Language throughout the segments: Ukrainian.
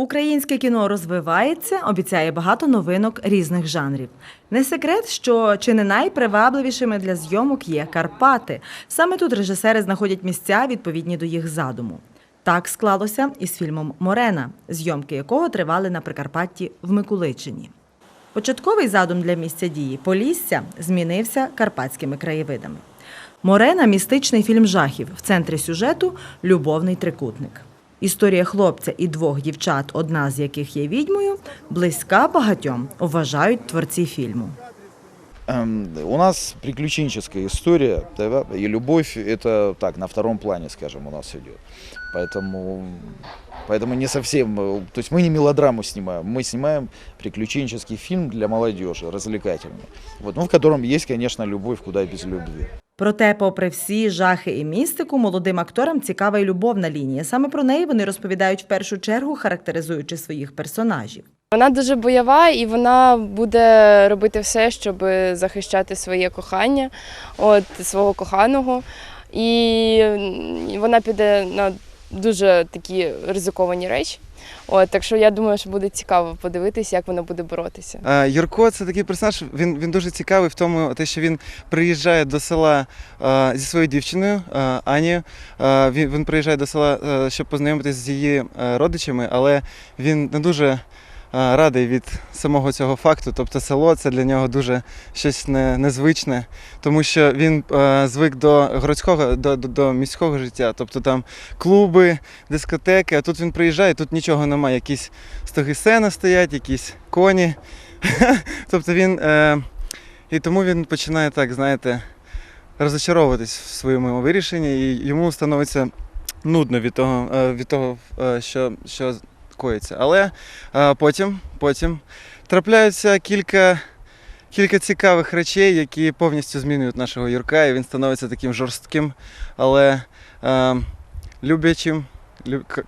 Українське кіно розвивається, обіцяє багато новинок різних жанрів. Не секрет, що чи не найпривабливішими для зйомок є Карпати. Саме тут режисери знаходять місця відповідні до їх задуму. Так склалося і з фільмом Морена, зйомки якого тривали на Прикарпатті в Микуличині. Початковий задум для місця дії Полісся змінився карпатськими краєвидами. Морена містичний фільм жахів. В центрі сюжету любовний трикутник. Історія хлопця і двох дівчат, одна з яких є відьмою, близька багатьом, вважають творці фільму. Эм, У нас приключенческая история, да, и любовь это так, на втором плане, скажем, у нас идет. Поэтому, поэтому не совсем, э, то есть мы не мелодраму снимаем, мы снимаем приключенческий фильм для молодежи, развлекательный, вот, ну, в котором есть, конечно, любовь, куда без любви. Проте, попри всі жахи і містику, молодим акторам цікава й любовна лінія. Саме про неї вони розповідають в першу чергу, характеризуючи своїх персонажів. Вона дуже бойова і вона буде робити все, щоб захищати своє кохання, от свого коханого. І вона піде на дуже такі ризиковані речі. От, так що я думаю, що буде цікаво подивитися, як вона буде боротися. А, Юрко це такий персонаж. Він, він дуже цікавий в тому, те, що він приїжджає до села а, зі своєю дівчиною а, Анією. А, він, він приїжджає до села, а, щоб познайомитися з її а, родичами, але він не дуже. Радий від самого цього факту, тобто село це для нього дуже щось не, незвичне, тому що він е, звик до городського, до, до, до міського життя, тобто там клуби, дискотеки, а тут він приїжджає, тут нічого немає, якісь стоги сена стоять, якісь коні. тобто він. Е, і тому він починає так, знаєте, розочаровуватись в своєму вирішенні, і йому становиться нудно від того, е, від того що, що коїться. Але е, потім, потім трапляються кілька. Кілька цікавих речей, які повністю змінюють нашого Юрка, і він становиться таким жорстким, але е, люблячим,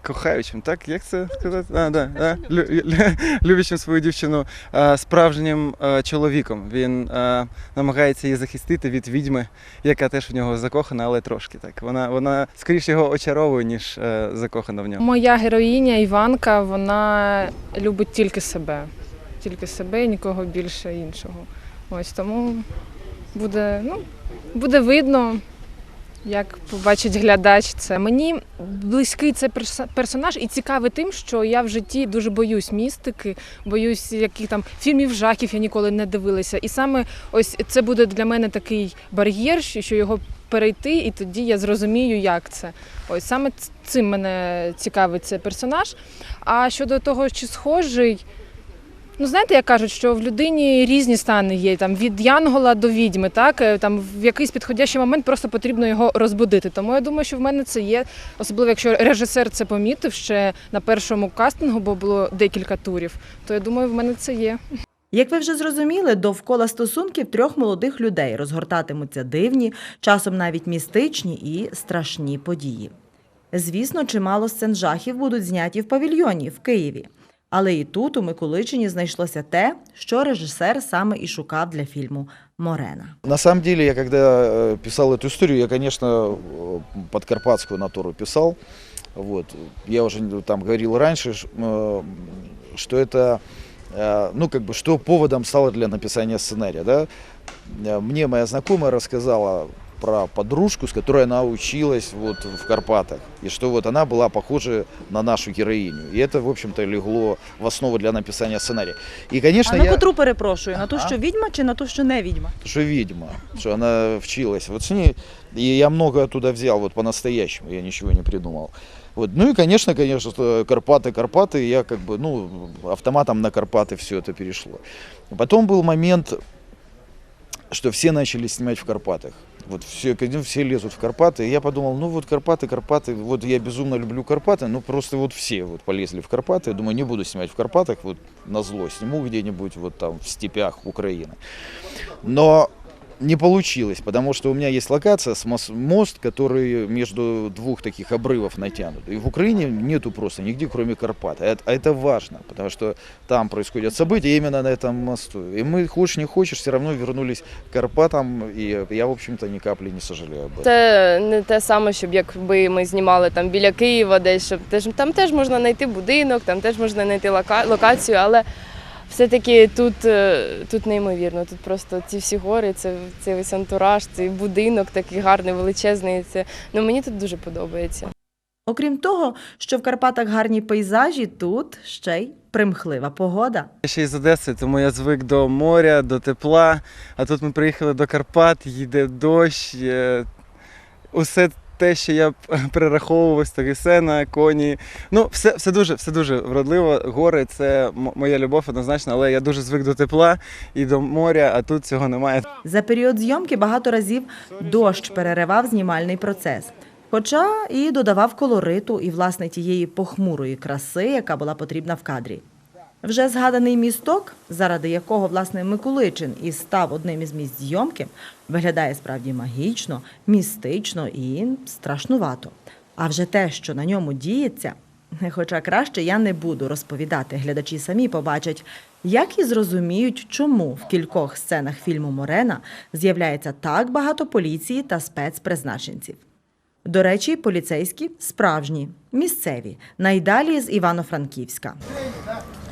кохаючим, так? Як це сказати? А, да, да. Лю, лю, свою дівчину справжнім чоловіком. Він намагається її захистити від відьми, яка теж в нього закохана, але трошки так. Вона, вона скоріше його очаровує, ніж е, закохана в нього. Моя героїня Іванка, вона любить тільки себе. Тільки себе і нікого більше іншого. Ось тому буде, ну, буде видно, як побачить глядач це. Мені близький цей персонаж і цікавий тим, що я в житті дуже боюсь містики, боюсь яких там фільмів жахів я ніколи не дивилася. І саме ось це буде для мене такий бар'єр, що його перейти, і тоді я зрозумію, як це. Ось саме цим мене цікавить цей персонаж. А щодо того, чи схожий. Ну, знаєте, як кажуть, що в людині різні стани є, там від янгола до відьми, так Е, там в якийсь підходящий момент просто потрібно його розбудити. Тому я думаю, що в мене це є, особливо якщо режисер це помітив ще на першому кастингу, бо було декілька турів. То я думаю, в мене це є. Як ви вже зрозуміли, довкола стосунків трьох молодих людей розгортатимуться дивні, часом навіть містичні і страшні події. Звісно, чимало сцен жахів будуть зняті в павільйоні в Києві. Але і тут, у Миколичині, знайшлося те, що режисер саме і шукав для фільму Морена. На самом деле, я когда э, писал эту историю, я, конечно, э, подкарпатскую натуру писал. Вот. Я уже там говорил раньше, ш- э, что это, э, ну, как бы, что поводом стало для написания сценария, да. Э, Мне моя знакомая рассказала про подружку, с которой она училась вот в Карпатах, и что вот она была похожа на нашу героиню. И это, в общем-то, легло в основу для написания сценария. И, конечно, а на я... котру перепрошую, на ту, Ага. що відьма, чи на ту, що не відьма? что ведьма, что она вчилась. Вот с ней, и я много оттуда взял, вот по-настоящему, я ничего не придумал. Вот. Ну и, конечно, конечно, что Карпаты, Карпаты, я как бы, ну, автоматом на Карпаты все это перешло. Потом был момент, что все начали снимать в Карпатах. Вот все, ну, все лезут в Карпаты. И я подумал, ну вот Карпаты, Карпаты, вот я безумно люблю Карпаты, ну просто вот все вот полезли в Карпаты. Я думаю, не буду снимать в Карпатах, вот на зло сниму где-нибудь вот там в степях Украины. Но не получилось, потому что у меня есть локация, с мос- мост, который между двух таких обрывов натянут. И в Украине нету просто нигде, кроме Карпат. А это, а это важно, потому что там происходят события именно на этом мосту. И мы, хочешь не хочешь, все равно вернулись к Карпатам, и я, в общем-то, ни капли не сожалею об этом. Це не те саме, щоб якби ми знімали там біля Києва, десь щоб теж там теж можна знайти будинок, там теж можна знайти лока- локацію, але все-таки тут, е, тут неймовірно. Тут просто ці всі гори, це, це весь антураж, цей будинок такий гарний, величезний. Це ну мені тут дуже подобається. Окрім того, що в Карпатах гарні пейзажі, тут ще й примхлива погода. Я ще із Одеси, тому я звик до моря, до тепла. А тут ми приїхали до Карпат, їде дощ. е, Усе те, що я перераховував, таки сена, коні. Ну, все, все дуже, все дуже вродливо. Гори це моя любов однозначно, але я дуже звик до тепла і до моря, а тут цього немає. За період зйомки багато разів дощ переривав знімальний процес. Хоча і додавав колориту і власне тієї похмурої краси, яка була потрібна в кадрі. Вже згаданий місток, заради якого власне Миколичин і став одним із місць зйомки, виглядає справді магічно, містично і страшнувато. А вже те, що на ньому діється, хоча краще я не буду розповідати, глядачі самі побачать, як і зрозуміють, чому в кількох сценах фільму Морена з'являється так багато поліції та спецпризначенців. До речі, поліцейські справжні, місцеві, найдалі з Івано-Франківська.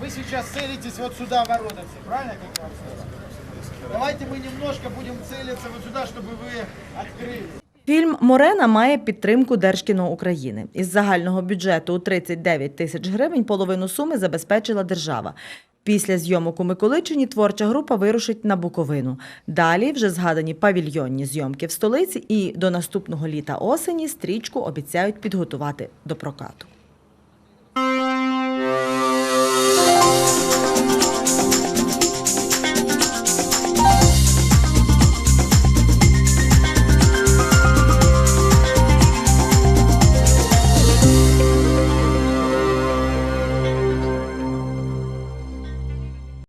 Вы сейчас целитесь вот сюда в ворота все, правильно, как я вам сказал? Давайте мы немножко будем целиться вот сюда, чтобы вы открыли. Фільм Морена має підтримку Держкіно України. Із загального бюджету у 39 тисяч гривень половину суми забезпечила держава. Після зйомок у Миколичині творча група вирушить на Буковину. Далі вже згадані павільйонні зйомки в столиці і до наступного літа осені стрічку обіцяють підготувати до прокату.